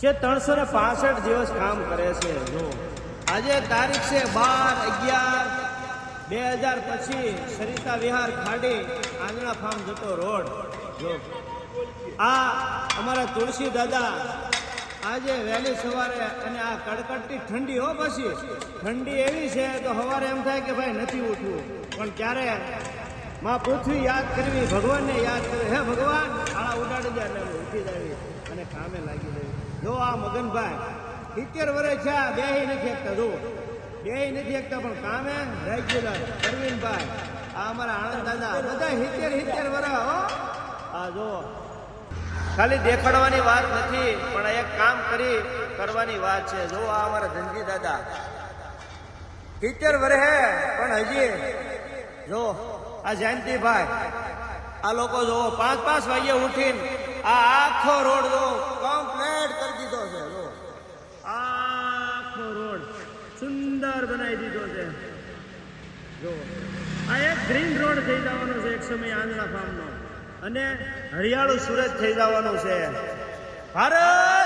જે ત્રણસો ને પાસઠ દિવસ કામ કરે છે. જો. આજે તારીખ છે બાર અગિયાર બે હજાર પછી સરિતા વિહાર ખાડી, આંગણા ફાર્મ જતો રોડ. જો. આ અમારા તુલસી દાદા. આજે વહેલી સવારે અને આ કડકડતી ઠંડી હો પછી. ઠંડી એવી છે તો સવારે એમ થાય કે ભાઈ નથી ઉઠવું. પણ ક્યારે? માં પૃથ્વી યાદ કરવી, ભગવાનને યાદ કરવી. હે ભગવાન, આળા ઉડાડી દે અને ઉઠી જાવી અને કામે લાગી જવી જો આ મગનભાઈ સિત્તેર વર્ષ છે બે નથી એકતા જો બે નથી એકતા, પણ કામે રેગ્યુલર પરવીનભાઈ. આ અમારા આણંદ દાદા. બધા સિત્તેર સિત્તેર વર્ષ, હો. આ જો ખાલી દેખાડવાની વાત નથી, પણ એક કામ કરી કરવાની વાત છે. જો આ અમારા ધનજી દાદા. સિત્તેર વર્ષે પણ હજી જો આ જયંતિભાઈ. આ લોકો જો પાંચ પાંચ વાગે ઉઠીને આ આખો રોડ જો કમ્પ્લીટ કરી દીધો છે જો આખો રોડ સુંદર બનાવી દીધો છે. જો આ એક ગ્રીન રોડ થઈ જવાનો છે એક સમય આંધળા ફાર્મનો અને હરિયાળું સુરત થઈ જવાનું છે. ભારત!